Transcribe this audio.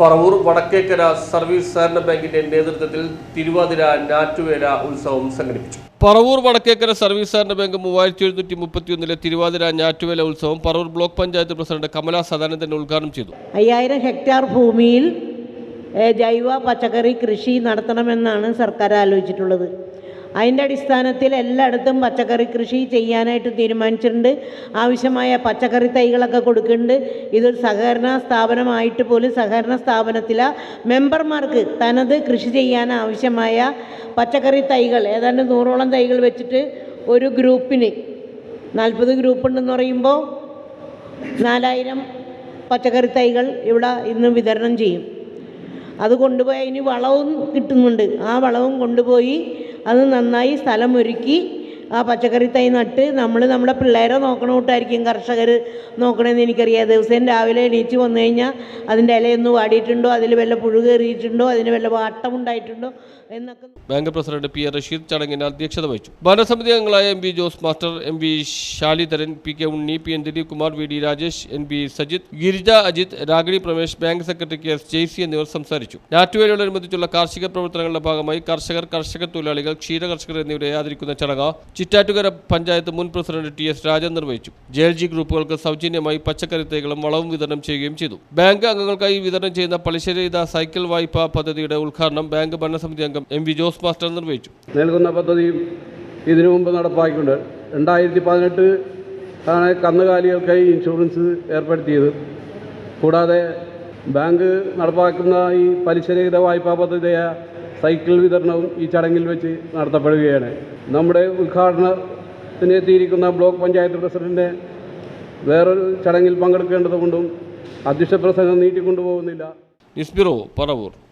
Paravur Vadakkekkara service സഹകരണ ബാങ്കിന്റെ നേതൃത്വത്തിൽ തിരുവാതിര ഞാറ്റുവേല ഉത്സവം സംഘടിപ്പിച്ചു. പറവൂർ വടക്കേക്കര സർവീസ് സഹകരണ ബാങ്ക് മൂവായിരത്തി എഴുന്നൂറ്റി മുപ്പത്തിയൊന്നിലെ തിരുവാതിര ഞാറ്റുവേല ഉത്സവം പറവൂർ ബ്ലോക്ക് പഞ്ചായത്ത് പ്രസിഡന്റ് കമല സദാനന്ദൻ ഉദ്ഘാടനം ചെയ്തു. അയ്യായിരം ഹെക്ടാർ ഭൂമിയിൽ ജൈവ പച്ചക്കറി കൃഷി നടത്തണമെന്നാണ് സർക്കാർ ആലോചിച്ചിട്ടുള്ളത്. അതിന്റെ അടിസ്ഥാനത്തിൽ എല്ലായിടത്തും പച്ചക്കറി കൃഷി ചെയ്യാനായിട്ട് തീരുമാനിച്ചിട്ടുണ്ട്. ആവശ്യമായ പച്ചക്കറി തൈകളൊക്കെ കൊടുക്കുന്നുണ്ട്. ഇതൊരു സഹകരണ സ്ഥാപനമായിട്ട് പോലും സഹകരണ സ്ഥാപനത്തിലെ. മെമ്പർമാർക്ക് തനത് കൃഷി ചെയ്യാൻ ആവശ്യമായ പച്ചക്കറി തൈകൾ ഏതാണ്ട് നൂറോളം തൈകൾ വെച്ചിട്ട് ഒരു ഗ്രൂപ്പിന് നാൽപ്പത് ഗ്രൂപ്പ് ഉണ്ടെന്ന് പറയുമ്പോൾ നാലായിരം പച്ചക്കറി തൈകൾ ഇവിടെ ഇന്ന് വിതരണം ചെയ്യും. അത് കൊണ്ടുപോയി അതിന് വളവും കിട്ടുന്നുണ്ട്. ആ വളവും കൊണ്ടുപോയി അത് നന്നായി സ്ഥലം ഒരുക്കി ആ പച്ചക്കറി തൈ നട്ട് നമ്മൾ നമ്മുടെ പിള്ളേരെ നോക്കണ കൂട്ടായിരിക്കും കർഷകർ നോക്കണമെന്ന് എനിക്കറിയാം. ദിവസം രാവിലെ എണീച്ച് വന്നു കഴിഞ്ഞാൽ അതിന്റെ ഇലയൊന്ന് വാടിയിട്ടുണ്ടോ അതിൽ വല്ല പുഴു കയറിയിട്ടുണ്ടോ അതിന് വല്ല വാട്ടമുണ്ടായിട്ടുണ്ടോ എന്നൊക്കെ bank president P A Rasheed ചടങ്ങിന് അധ്യക്ഷത വഹിച്ചു. ഭരണസമിതി അംഗങ്ങളായ M V Jose master M V Salidharan P K Unni P N Dileep Kumar V D Rajesh N B Sajith Girija Ajith Ragini Pramesh bank secretary K S Jaisy എന്നിവർ സംസാരിച്ചു. ഞാറ്റുവേലയോടനുബന്ധിച്ചുള്ള കാർഷിക പ്രവർത്തനങ്ങളുടെ ഭാഗമായി കർഷകർ കർഷക തൊഴിലാളികൾ ക്ഷീരകർഷകർ എന്നിവരെ ആദരിക്കുന്ന ചടങ്ങ് ചിറ്റാറ്റുകര പഞ്ചായത്ത് മുൻ പ്രസിഡന്റ് ടി എസ് രാജൻ നിർവഹിച്ചു. ജെ എൽ ജി ഗ്രൂപ്പുകൾക്ക് സൗജന്യമായി പച്ചക്കറി തൈകളും വളവും വിതരണം ചെയ്യുകയും ചെയ്തു. ബാങ്ക് അംഗങ്ങൾക്കായി വിതരണം ചെയ്യുന്ന പലിശരഹിത സൈക്കിൾ വായ്പാ പദ്ധതിയുടെ ഉദ്ഘാടനം ബാങ്ക് ഭരണസമിതി അംഗം എം വി ജോസ് മാസ്റ്റർ നിർവഹിച്ചു. നൽകുന്ന പദ്ധതിയും ഇതിനു മുമ്പ് നടപ്പാക്കിയിട്ടുണ്ട്. രണ്ടായിരത്തി പതിനെട്ട് ആണ് കന്നുകാലികൾക്കായി ഇൻഷുറൻസ് ഏർപ്പെടുത്തിയത്. കൂടാതെ ബാങ്ക് നടപ്പാക്കുന്ന ഈ പലിശരഹിത വായ്പാ പദ്ധതിയായ സൈക്കിൾ വിതരണവും ഈ ചടങ്ങിൽ വെച്ച് നടത്തപ്പെടുകയാണ്. നമ്മുടെ ഉദ്ഘാടനത്തിന് എത്തിയിരിക്കുന്ന ബ്ലോക്ക് പഞ്ചായത്ത് പ്രസിഡന്റ് വേറൊരു ചടങ്ങിൽ പങ്കെടുക്കേണ്ടതുകൊണ്ടും അധ്യക്ഷ പ്രസംഗം നീട്ടിക്കൊണ്ടുപോകുന്നില്ല. ബ്യൂറോ പറവൂർ.